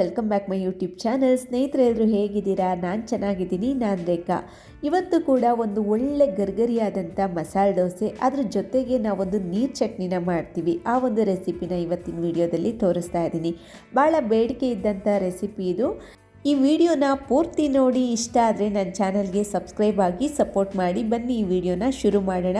Welcome back my YouTube channel. ಸ್ನೇಹಿತರೆ, ಎಲ್ಲರೂ ಹೇಗಿದ್ದೀರಾ? ನಾನು ಚೆನ್ನಾಗಿದ್ದೀನಿ. ನಾನು ರೇಖಾ. ಇವತ್ತು ಕೂಡ ಒಂದು ಒಳ್ಳೆ ಗರ್ಗರಿಯಾದಂಥ ಮಸಾಲೆ ದೋಸೆ. ಅದ್ರ ಜೊತೆಗೆ ನಾವೊಂದು ನೀರು ಚಟ್ನಿನ ಮಾಡ್ತೀವಿ. ಆ ಒಂದು ರೆಸಿಪಿನ ಇವತ್ತಿನ ವಿಡಿಯೋದಲ್ಲಿ ತೋರಿಸ್ತಾ ಇದ್ದೀನಿ. ಭಾಳ ಬೇಡಿಕೆ ಇದ್ದಂಥ ರೆಸಿಪಿ ಇದು. ಈ ವಿಡಿಯೋನ ಪೂರ್ತಿ ನೋಡಿ ಇಷ್ಟ ಆದರೆ ನನ್ನ ಚಾನಲ್ಗೆ ಸಬ್ಸ್ಕ್ರೈಬ್ ಆಗಿ ಸಪೋರ್ಟ್ ಮಾಡಿ. ಬನ್ನಿ ಈ ವಿಡಿಯೋನ ಶುರು ಮಾಡೋಣ.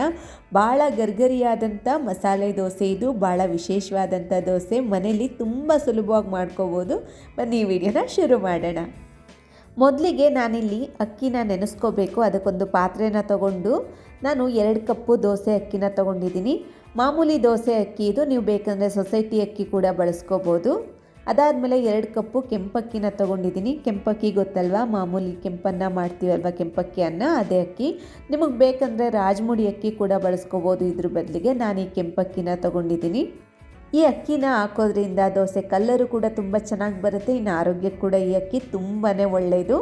ಭಾಳ ಗರ್ಗರಿಯಾದಂಥ ಮಸಾಲೆ ದೋಸೆ ಇದು. ಭಾಳ ವಿಶೇಷವಾದಂಥ ದೋಸೆ. ಮನೇಲಿ ತುಂಬ ಸುಲಭವಾಗಿ ಮಾಡ್ಕೋಬೋದು. ಬನ್ನಿ ಈ ವಿಡಿಯೋನ ಶುರು ಮಾಡೋಣ. ಮೊದಲಿಗೆ ನಾನಿಲ್ಲಿ ಅಕ್ಕಿನ ನೆನೆಸ್ಕೋಬೇಕು. ಅದಕ್ಕೊಂದು ಪಾತ್ರೆನ ತಗೊಂಡು ನಾನು ಎರಡು ಕಪ್ಪು ದೋಸೆ ಅಕ್ಕಿನ ತಗೊಂಡಿದ್ದೀನಿ. ಮಾಮೂಲಿ ದೋಸೆ ಅಕ್ಕಿ ಇದು. ನೀವು ಬೇಕಂದರೆ ಸೊಸೈಟಿ ಅಕ್ಕಿ ಕೂಡ ಬಳಸ್ಕೋಬೋದು. ಅದಾದಮೇಲೆ ಎರಡು ಕಪ್ಪು ಕೆಂಪಕ್ಕಿನ ತೊಗೊಂಡಿದ್ದೀನಿ. ಕೆಂಪಕ್ಕಿ ಗೊತ್ತಲ್ವಾ? ಮಾಮೂಲಿ ಕೆಂಪನ್ನ ಮಾಡ್ತೀವಲ್ವ? ಕೆಂಪಕ್ಕಿ ಅನ್ನ, ಅದೇ ಅಕ್ಕಿ. ನಿಮಗೆ ಬೇಕಂದರೆ ರಾಜಮುಡಿ ಅಕ್ಕಿ ಕೂಡ ಬಳಸ್ಕೋಬೋದು ಇದ್ರ ಬದಲಿಗೆ. ನಾನು ಈ ಕೆಂಪಕ್ಕಿನ ತೊಗೊಂಡಿದ್ದೀನಿ. ಈ ಅಕ್ಕಿನ ಹಾಕೋದ್ರಿಂದ ದೋಸೆ ಕಲ್ಲರು ಕೂಡ ತುಂಬ ಚೆನ್ನಾಗಿ ಬರುತ್ತೆ. ಇನ್ನು ಆರೋಗ್ಯಕ್ಕೆ ಕೂಡ ಈ ಅಕ್ಕಿ ತುಂಬಾ ಒಳ್ಳೆಯದು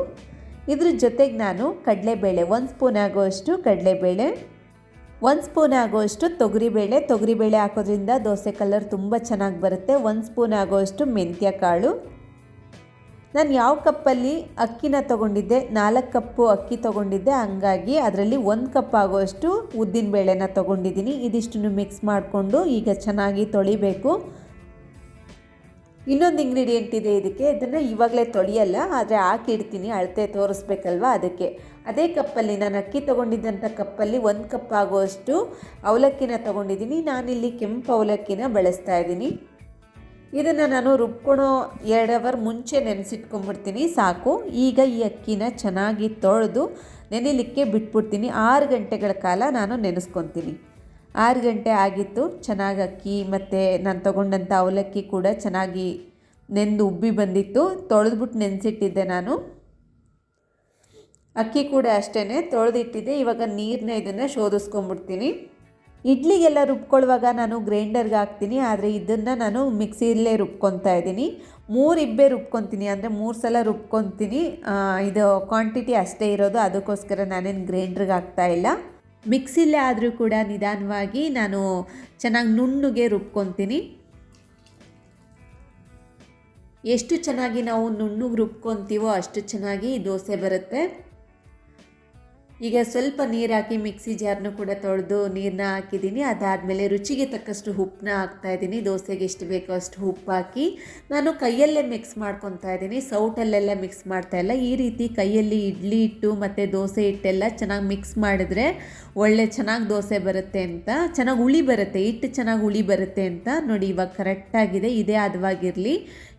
ಇದ್ರ ಜೊತೆಗೆ ನಾನು ಕಡಲೆಬೇಳೆ, ಒಂದು ಸ್ಪೂನ್ ಆಗೋಷ್ಟು ಕಡಲೆಬೇಳೆ ಒಂದು ಸ್ಪೂನ್ ಆಗೋಷ್ಟು ತೊಗರಿಬೇಳೆ. ತೊಗರಿಬೇಳೆ ಹಾಕೋದ್ರಿಂದ ದೋಸೆ ಕಲರ್ ತುಂಬ ಚೆನ್ನಾಗಿ ಬರುತ್ತೆ. ಒಂದು ಸ್ಪೂನ್ ಆಗೋಷ್ಟು ಮೆಂತ್ಯ ಕಾಳು. ನಾನು ಯಾವ ಕಪ್ಪಲ್ಲಿ ಅಕ್ಕಿನ ತೊಗೊಂಡಿದ್ದೆ, ನಾಲ್ಕು ಕಪ್ಪು ಅಕ್ಕಿ ತೊಗೊಂಡಿದ್ದೆ, ಹಂಗಾಗಿ ಅದರಲ್ಲಿ ಒಂದು ಕಪ್ ಆಗೋಷ್ಟು ಉದ್ದಿನ ಬೇಳೆನ ತೊಗೊಂಡಿದ್ದೀನಿ. ಇದಿಷ್ಟನ್ನು ಮಿಕ್ಸ್ ಮಾಡಿಕೊಂಡು ಈಗ ಚೆನ್ನಾಗಿ ತೊಳಿಬೇಕು. ಇನ್ನೊಂದು ಇಂಗ್ರೀಡಿಯೆಂಟ್ ಇದೆ ಇದಕ್ಕೆ. ಇದನ್ನು ಇವಾಗಲೇ ತೊಳೆಯಲ್ಲ, ಆದರೆ ಹಾಕಿಡ್ತೀನಿ ಅಳತೆ ತೋರಿಸ್ಬೇಕಲ್ವ ಅದಕ್ಕೆ. ಅದೇ ಕಪ್ಪಲ್ಲಿ ನಾನು ಅಕ್ಕಿ ತೊಗೊಂಡಿದ್ದಂಥ ಕಪ್ಪಲ್ಲಿ ಒಂದು ಕಪ್ ಆಗುವಷ್ಟು ಅವಲಕ್ಕಿನ ತೊಗೊಂಡಿದ್ದೀನಿ. ನಾನಿಲ್ಲಿ ಕೆಂಪು ಅವಲಕ್ಕಿನ ಬಳಸ್ತಾ ಇದ್ದೀನಿ. ಇದನ್ನು ನಾನು ರುಬ್ಕೊಳೋ ಎರಡು ಅವರ್ ಮುಂಚೆ ನೆನೆಸಿಟ್ಕೊಂಡ್ಬಿಡ್ತೀನಿ, ಸಾಕು. ಈಗ ಈ ಅಕ್ಕಿನ ಚೆನ್ನಾಗಿ ತೊಳೆದು ನೆನೆಲಿಕ್ಕೆ ಬಿಟ್ಬಿಡ್ತೀನಿ. ಆರು ಗಂಟೆಗಳ ಕಾಲ ನಾನು ನೆನೆಸ್ಕೊತೀನಿ. ಆರು ಗಂಟೆ ಆಗಿತ್ತು, ಚೆನ್ನಾಗಿ ಅಕ್ಕಿ ಮತ್ತು ನಾನು ತೊಗೊಂಡಂಥ ಅವಲಕ್ಕಿ ಕೂಡ ಚೆನ್ನಾಗಿ ನೆಂದು ಉಬ್ಬಿ ಬಂದಿತ್ತು. ತೊಳೆದ್ಬಿಟ್ಟು ನೆನೆಸಿಟ್ಟಿದ್ದೆ ನಾನು. ಅಕ್ಕಿ ಕೂಡ ಅಷ್ಟೇ ತೊಳೆದಿಟ್ಟಿದ್ದೆ. ಇವಾಗ ನೀರನ್ನ ಇದನ್ನು ಶೋಧಿಸ್ಕೊಂಬಿಡ್ತೀನಿ ಇಡ್ಲಿಗೆಲ್ಲ ರುಬ್ಕೊಳ್ಳುವಾಗ ನಾನು ಗ್ರೈಂಡರ್ಗೆ ಹಾಕ್ತೀನಿ, ಆದರೆ ಇದನ್ನು ನಾನು ಮಿಕ್ಸಿಯಲ್ಲೇ ರುಬ್ಕೊತಾ ಇದ್ದೀನಿ. ಮೂರು ಇಬ್ಬೆ ರುಬ್ಕೊತೀನಿ ಅಂದರೆ ಮೂರು ಸಲ ರುಬ್ಕೊತೀನಿ ಇದು ಕ್ವಾಂಟಿಟಿ ಅಷ್ಟೇ ಇರೋದು, ಅದಕ್ಕೋಸ್ಕರ ನಾನೇನು ಗ್ರೈಂಡ್ರಿಗೆ ಹಾಕ್ತಾಯಿಲ್ಲ ಮಿಕ್ಸಿಲೇ ಆದರೂ ಕೂಡ ನಿಧಾನವಾಗಿ ನಾನು ಚೆನ್ನಾಗಿ ನುಣ್ಣಗೆ ರುಬ್ಕೊತೀನಿ. ಎಷ್ಟು ಚೆನ್ನಾಗಿ ನಾವು ನುಣ್ಣಗೆ ರುಬ್ಕೊತೀವೋ ಅಷ್ಟು ಚೆನ್ನಾಗಿ ದೋಸೆ ಬರುತ್ತೆ. ಈಗ ಸ್ವಲ್ಪ ನೀರು ಹಾಕಿ ಮಿಕ್ಸಿ ಜಾರ್ನು ಕೂಡ ತೊಳೆದು ನೀರನ್ನ ಹಾಕಿದ್ದೀನಿ. ಅದಾದಮೇಲೆ ರುಚಿಗೆ ತಕ್ಕಷ್ಟು ಉಪ್ಪನ್ನ ಹಾಕ್ತಾಯಿದ್ದೀನಿ ದೋಸೆಗೆ ಎಷ್ಟು ಬೇಕೋ ಅಷ್ಟು ಉಪ್ಪು ಹಾಕಿ ನಾನು ಕೈಯಲ್ಲೇ ಮಿಕ್ಸ್ ಮಾಡ್ಕೊತಾ ಇದ್ದೀನಿ. ಸೌಟಲ್ಲೆಲ್ಲ ಮಿಕ್ಸ್ ಮಾಡ್ತಾ ಇಲ್ಲ. ಈ ರೀತಿ ಕೈಯಲ್ಲಿ ಇಡ್ಲಿ ಹಿಟ್ಟು ಮತ್ತು ದೋಸೆ ಹಿಟ್ಟೆಲ್ಲ ಚೆನ್ನಾಗಿ ಮಿಕ್ಸ್ ಮಾಡಿದ್ರೆ ಒಳ್ಳೆ ಚೆನ್ನಾಗಿ ದೋಸೆ ಬರುತ್ತೆ ಅಂತ, ಚೆನ್ನಾಗಿ ಹುಳಿ ಬರುತ್ತೆ, ಹಿಟ್ಟು ಚೆನ್ನಾಗಿ ಹುಳಿ ಬರುತ್ತೆ ಅಂತ ನೋಡಿ ಇವಾಗ ಕರೆಕ್ಟಾಗಿದೆ ಇದೇ ಹದವಾಗಿರಲಿ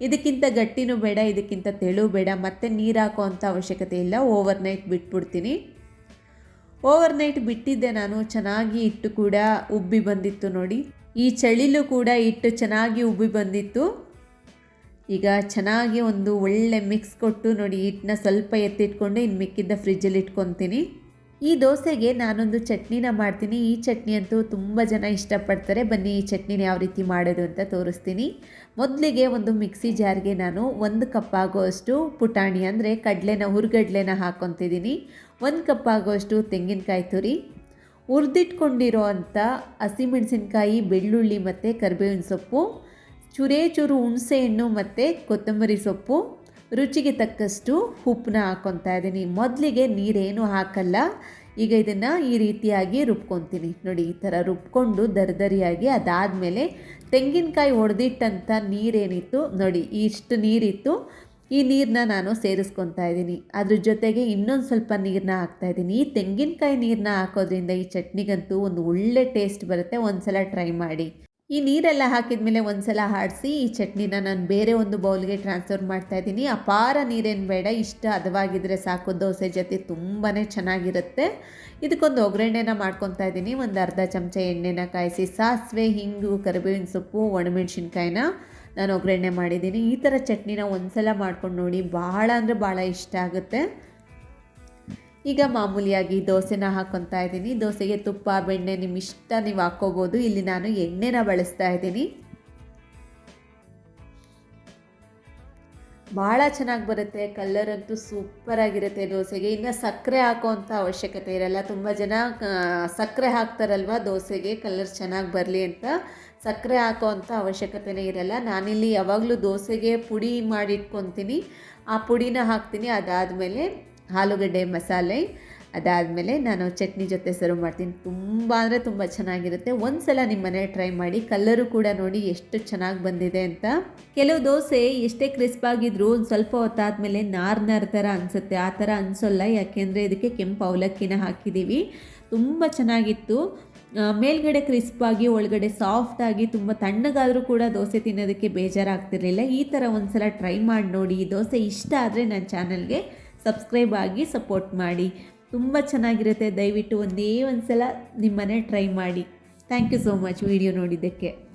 ಇದಕ್ಕಿಂತ ಗಟ್ಟಿನೂ ಬೇಡ, ಇದಕ್ಕಿಂತ ತೆಳು ಬೇಡ. ಮತ್ತು ನೀರು ಹಾಕೋ ಅಂಥ ಅವಶ್ಯಕತೆ ಇಲ್ಲ. ಓವರ್ ನೈಟ್ ಬಿಟ್ಬಿಡ್ತೀನಿ. ಓವರ್ ನೈಟ್ ಬಿಟ್ಟಿದ್ದೆ ನಾನು, ಚೆನ್ನಾಗಿ ಇಟ್ಟು ಕೂಡ ಉಬ್ಬಿ ಬಂದಿತ್ತು ನೋಡಿ. ಈ ಚಳಿಲು ಕೂಡ ಇಟ್ಟು ಚೆನ್ನಾಗಿ ಉಬ್ಬಿ ಬಂದಿತ್ತು. ಈಗ ಚೆನ್ನಾಗಿ ಒಂದು ಒಳ್ಳೆ ಮಿಕ್ಸ್ ಕೊಟ್ಟು ನೋಡಿ ಹಿಟ್ಟನ್ನ ಸ್ವಲ್ಪ ಎತ್ತಿಟ್ಕೊಂಡು ಇನ್ನು ಮಿಕ್ಕಿದ್ದ ಫ್ರಿಜ್ಜಲ್ಲಿ ಇಟ್ಕೊತೀನಿ. ಈ ದೋಸೆಗೆ ನಾನೊಂದು ಚಟ್ನಿನ ಮಾಡ್ತೀನಿ. ಈ ಚಟ್ನಿ ಅಂತೂ ತುಂಬ ಜನ ಇಷ್ಟಪಡ್ತಾರೆ. ಬನ್ನಿ ಈ ಚಟ್ನಿನ ಯಾವ ರೀತಿ ಮಾಡೋದು ಅಂತ ತೋರಿಸ್ತೀನಿ. ಮೊದಲಿಗೆ ಒಂದು ಮಿಕ್ಸಿ ಜಾರ್ಗೆ ನಾನು ಒಂದು ಕಪ್ ಆಗೋಷ್ಟು ಪುಟಾಣಿ ಅಂದರೆ ಕಡಲೆನ ಹುರ್ಗಡ್ಲೆನ ಹಾಕ್ಕೊತಿದ್ದೀನಿ ಒಂದು ಕಪ್ ಆಗೋಷ್ಟು ತೆಂಗಿನಕಾಯಿ ತುರಿ, ಹುರಿದಿಟ್ಕೊಂಡಿರೋ ಅಂಥ ಹಸಿಮೆಣಸಿನ್ಕಾಯಿ, ಬೆಳ್ಳುಳ್ಳಿ ಮತ್ತು ಕರಿಬೇವಿನ ಸೊಪ್ಪು ಚೂರೇ ಚೂರು ಹುಣಸೆಹಣ್ಣು ಮತ್ತು ಕೊತ್ತಂಬರಿ ಸೊಪ್ಪು, ರುಚಿಗೆ ತಕ್ಕಷ್ಟು ಉಪ್ಪನ್ನ ಹಾಕ್ಕೊತಾ ಇದ್ದೀನಿ. ಮೊದಲಿಗೆ ನೀರೇನು ಹಾಕಲ್ಲ, ಈಗ ಇದನ್ನು ಈ ರೀತಿಯಾಗಿ ರುಬ್ಕೊತೀನಿ. ನೋಡಿ, ಈ ಥರ ರುಬ್ಕೊಂಡು ದರ್ದರಿಯಾಗಿ ಅದಾದಮೇಲೆ ತೆಂಗಿನಕಾಯಿ ಹೊಡೆದಿಟ್ಟಂಥ ನೀರೇನಿತ್ತು, ನೋಡಿ, ಇಷ್ಟು ನೀರಿತ್ತು. ಈ ನೀರನ್ನ ನಾನು ಸೇರಿಸ್ಕೊತಾ ಇದ್ದೀನಿ. ಅದ್ರ ಜೊತೆಗೆ ಇನ್ನೊಂದು ಸ್ವಲ್ಪ ನೀರನ್ನ ಹಾಕ್ತಾಯಿದ್ದೀನಿ ಈ ತೆಂಗಿನಕಾಯಿ ನೀರನ್ನ ಹಾಕೋದ್ರಿಂದ ಈ ಚಟ್ನಿಗಂತೂ ಒಂದು ಒಳ್ಳೆ ಟೇಸ್ಟ್ ಬರುತ್ತೆ. ಒಂದು ಸಲ ಟ್ರೈ ಮಾಡಿ. ಈ ನೀರೆಲ್ಲ ಹಾಕಿದ ಮೇಲೆ ಒಂದು ಸಲ ಆಡಿಸಿ ಈ ಚಟ್ನಿನ ನಾನು ಬೇರೆ ಒಂದು ಬೌಲ್ಗೆ ಟ್ರಾನ್ಸ್ಫರ್ ಮಾಡ್ತಾ ಇದ್ದೀನಿ. ಅಪಾರ ನೀರೇನು ಬೇಡ. ಇಷ್ಟ ಹದವಾಗಿದ್ದರೆ ಸಾಕು. ದೋಸೆ ಜೊತೆ ತುಂಬಾ ಚೆನ್ನಾಗಿರುತ್ತೆ. ಇದಕ್ಕೊಂದು ಒಗ್ಗರಣೆನ ಮಾಡ್ಕೊತಾ ಇದ್ದೀನಿ. ಒಂದು ಅರ್ಧ ಚಮಚ ಎಣ್ಣೆನ ಕಾಯಿಸಿ ಸಾಸಿವೆ, ಹಿಂಗು, ಕರಿಬೇವಿನ ಸೊಪ್ಪು, ಒಣಮೆಣ್ಸಿನ್ಕಾಯಿನ ನಾನು ಒಗ್ಗರಣೆ ಮಾಡಿದ್ದೀನಿ. ಈ ಥರ ಚಟ್ನಿನ ಒಂದು ಸಲ ಮಾಡ್ಕೊಂಡು ನೋಡಿ, ಬಹಳ ಅಂದರೆ ಭಾಳ ಇಷ್ಟ ಆಗುತ್ತೆ. ಈಗ ಮಾಮೂಲಿಯಾಗಿ ದೋಸೆನ ಹಾಕ್ಕೊತಾ ಇದ್ದೀನಿ. ದೋಸೆಗೆ ತುಪ್ಪ, ಬೆಣ್ಣೆ ನಿಮ್ಮ ಇಷ್ಟ, ನೀವು ಹಾಕ್ಕೋಬೋದು. ಇಲ್ಲಿ ನಾನು ಎಣ್ಣೆನ ಬಳಸ್ತಾ ಇದ್ದೀನಿ. ಭಾಳ ಚೆನ್ನಾಗಿ ಬರುತ್ತೆ. ಕಲ್ಲರ್ ಅಂತೂ ಸೂಪರಾಗಿರುತ್ತೆ ದೋಸೆಗೆ. ಇನ್ನು ಸಕ್ಕರೆ ಹಾಕೋವಂಥ ಅವಶ್ಯಕತೆ ಇರಲ್ಲ. ತುಂಬ ಜನ ಸಕ್ಕರೆ ಹಾಕ್ತಾರಲ್ವ ದೋಸೆಗೆ. ಕಲ್ಲರ್ ಚೆನ್ನಾಗಿ ಬರಲಿ ಅಂತ. ಸಕ್ಕರೆ ಹಾಕೋವಂಥ ಅವಶ್ಯಕತೆನೇ ಇರಲ್ಲ. ನಾನಿಲ್ಲಿ ಯಾವಾಗಲೂ ದೋಸೆಗೆ ಪುಡಿ ಮಾಡಿಟ್ಕೊತೀನಿ. ಆ ಪುಡಿನ ಹಾಕ್ತೀನಿ. ಅದಾದಮೇಲೆ ಆಲೂಗಡ್ಡೆ ಮಸಾಲೆ ಅದಾದಮೇಲೆ ನಾನು ಚಟ್ನಿ ಜೊತೆ ಸರ್ವ್ ಮಾಡ್ತೀನಿ. ತುಂಬ ಅಂದರೆ ತುಂಬ ಚೆನ್ನಾಗಿರುತ್ತೆ. ಒಂದು ಸಲ ನಿಮ್ಮ ಮನೆ ಟ್ರೈ ಮಾಡಿ, ಕಲ್ಲರು ಕೂಡ ನೋಡಿ ಎಷ್ಟು ಚೆನ್ನಾಗಿ ಬಂದಿದೆ ಅಂತ. ಕೆಲವು ದೋಸೆ ಎಷ್ಟೇ ಕ್ರಿಸ್ಪ್ ಆಗಿದ್ರು ಒಂದು ಸ್ವಲ್ಪ ಹೊತ್ತಾದಮೇಲೆ ನಾರ್ ನಾರ್ ಥರ ಅನಿಸುತ್ತೆ. ಆ ಥರ ಅನಿಸೋಲ್ಲ. ಯಾಕೆಂದರೆ ಇದಕ್ಕೆ ಕೆಂಪು ಅವಲಕ್ಕಿನ ಹಾಕಿದ್ದೀವಿ ತುಂಬ ಚೆನ್ನಾಗಿತ್ತು. ಮೇಲ್ಗಡೆ ಕ್ರಿಸ್ಪ್ ಆಗಿ, ಒಳಗಡೆ ಸಾಫ್ಟ್ ಆಗಿ, ತುಂಬ ತಣ್ಣಗಾದರೂ ಕೂಡ ದೋಸೆ ತಿನ್ನೋದಕ್ಕೆ ಬೇಜಾರಾಗ್ತಿರಲಿಲ್ಲ. ಈ ಥರ ಒಂದ್ಸಲ ಟ್ರೈ ಮಾಡಿ ನೋಡಿ. ದೋಸೆ ಇಷ್ಟ ಆದರೆ ನನ್ನ ಚಾನಲ್ಗೆ ಸಬ್ಸ್ಕ್ರೈಬ್ ಆಗಿ ಸಪೋರ್ಟ್ ಮಾಡಿ. ತುಂಬ ಚೆನ್ನಾಗಿರುತ್ತೆ. ದಯವಿಟ್ಟು ಒಂದೇ ಒಂದು ಸಲ ನಿಮ್ಮನೆ ಟ್ರೈ ಮಾಡಿ. Thank you so much video ನೋಡಿದ್ದಕ್ಕೆ.